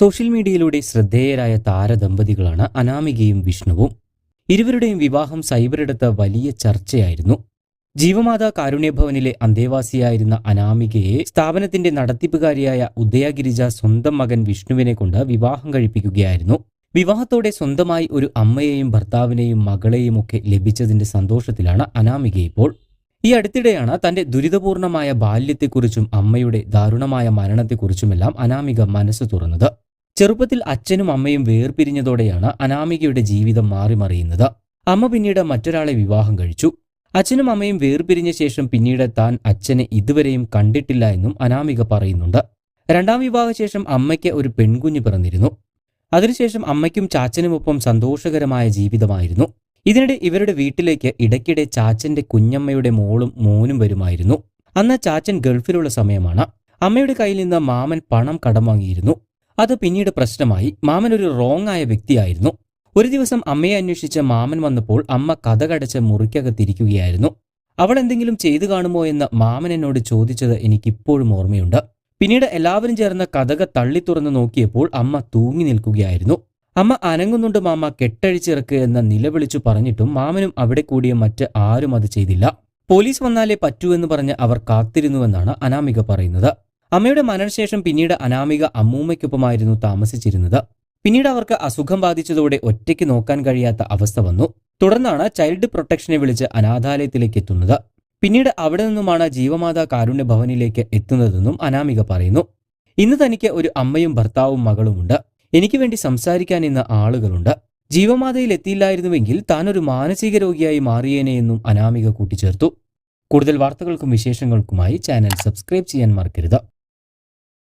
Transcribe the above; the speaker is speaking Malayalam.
സോഷ്യൽ മീഡിയയിലൂടെ ശ്രദ്ധേയരായ താരദമ്പതികളാണ് അനാമികയും വിഷ്ണുവും. ഇരുവരുടെയും വിവാഹം സൈബറിടത്ത് വലിയ ചർച്ചയായിരുന്നു. ജീവമാതാ കാരുണ്യഭവനിലെ അന്തേവാസിയായിരുന്ന അനാമികയെ സ്ഥാപനത്തിന്റെ നടത്തിപ്പുകാരിയായ ഉദയഗിരിജ സ്വന്തം മകൻ വിഷ്ണുവിനെ കൊണ്ട് വിവാഹം കഴിപ്പിക്കുകയായിരുന്നു. വിവാഹത്തോടെ സ്വന്തമായി ഒരു അമ്മയെയും ഭർത്താവിനെയും മകളെയും ഒക്കെ ലഭിച്ചതിന്റെ സന്തോഷത്തിലാണ് അനാമിക ഇപ്പോൾ. ഈ അടുത്തിടെയാണ് തന്റെ ദുരിതപൂർണമായ ബാല്യത്തെക്കുറിച്ചും അമ്മയുടെ ദാരുണമായ മരണത്തെക്കുറിച്ചുമെല്ലാം അനാമിക മനസ്സ് തുറന്നത്. ചെറുപ്പത്തിൽ അച്ഛനും അമ്മയും വേർപിരിഞ്ഞതോടെയാണ് അനാമികയുടെ ജീവിതം മാറിമറിയുന്നത്. അമ്മ പിന്നീട് മറ്റൊരാളെ വിവാഹം കഴിച്ചു. അച്ഛനും അമ്മയും വേർപിരിഞ്ഞ ശേഷം പിന്നീട് താൻ അച്ഛനെ ഇതുവരെയും കണ്ടിട്ടില്ല എന്നും അനാമിക പറയുന്നുണ്ട്. രണ്ടാം വിവാഹശേഷം അമ്മയ്ക്ക് ഒരു പെൺകുഞ്ഞ് പിറന്നിരുന്നു. അതിനുശേഷം അമ്മയ്ക്കും ചാച്ചനുമൊപ്പം സന്തോഷകരമായ ജീവിതമായിരുന്നു. ഇതിനിടെ ഇവരുടെ വീട്ടിലേക്ക് ഇടയ്ക്കിടെ ചാച്ചന്റെ കുഞ്ഞമ്മയുടെ മോളും മോനും വരുമായിരുന്നു. അന്ന് ചാച്ചൻ ഗൾഫിലുള്ള സമയമാണ്. അമ്മയുടെ കയ്യിൽ നിന്ന് മാമൻ പണം കടം വാങ്ങിയിരുന്നു. അത് പിന്നീട് പ്രശ്നമായി. മാമൻ ഒരു റോങ് ആയ വ്യക്തിയായിരുന്നു. ഒരു ദിവസം അമ്മയെ അന്വേഷിച്ച മാമൻ വന്നപ്പോൾ അമ്മ കഥകടച്ച് മുറിക്കകത്തിരിക്കുകയായിരുന്നു. അവൾ എന്തെങ്കിലും ചെയ്തു കാണുമോ എന്ന് മാമൻ എന്നോട് ചോദിച്ചത് എനിക്കിപ്പോഴും ഓർമ്മയുണ്ട്. പിന്നീട് എല്ലാവരും ചേർന്ന് കഥക തള്ളി തുറന്ന് നോക്കിയപ്പോൾ അമ്മ തൂങ്ങി നിൽക്കുകയായിരുന്നു. അമ്മ അനങ്ങുന്നുണ്ട് മാമ കെട്ടഴിച്ചിറക്ക് എന്ന് നിലവിളിച്ചു പറഞ്ഞിട്ടും മാമനും അവിടെ കൂടിയ മറ്റ് ആരും അത് ചെയ്തില്ല. പോലീസ് വന്നാലേ പറ്റൂ എന്ന് പറഞ്ഞ് അവർ കാത്തിരുന്നുവെന്നാണ് അനാമിക പറയുന്നത്. അമ്മയുടെ മരണശേഷം പിന്നീട് അനാമിക അമ്മൂമ്മയ്ക്കൊപ്പമായിരുന്നു താമസിച്ചിരുന്നത്. പിന്നീട് അവർക്ക് അസുഖം ബാധിച്ചതോടെ ഒറ്റയ്ക്ക് നോക്കാൻ കഴിയാത്ത അവസ്ഥ വന്നു. തുടർന്നാണ് ചൈൽഡ് പ്രൊട്ടക്ഷനെ വിളിച്ച് അനാഥാലയത്തിലേക്ക് എത്തുന്നത്. പിന്നീട് അവിടെ നിന്നുമാണ് ജീവമാതാ കാരുണ്യ ഭവനിലേക്ക് എത്തുന്നതെന്നും അനാമിക പറയുന്നു. ഇന്ന് തനിക്ക് ഒരു അമ്മയും ഭർത്താവും മകളുമുണ്ട്. എനിക്ക് വേണ്ടി സംസാരിക്കാൻ ഇന്ന് ആളുകളുണ്ട്. ജീവമാതയിൽ എത്തിയില്ലായിരുന്നുവെങ്കിൽ താൻ ഒരു മാനസിക രോഗിയായി മാറിയേനെ എന്നും അനാമിക കൂട്ടിച്ചേർത്തു. കൂടുതൽ വാർത്തകൾക്കും വിശേഷങ്ങൾക്കുമായി ചാനൽ സബ്സ്ക്രൈബ് ചെയ്യാൻ മറക്കരുത്.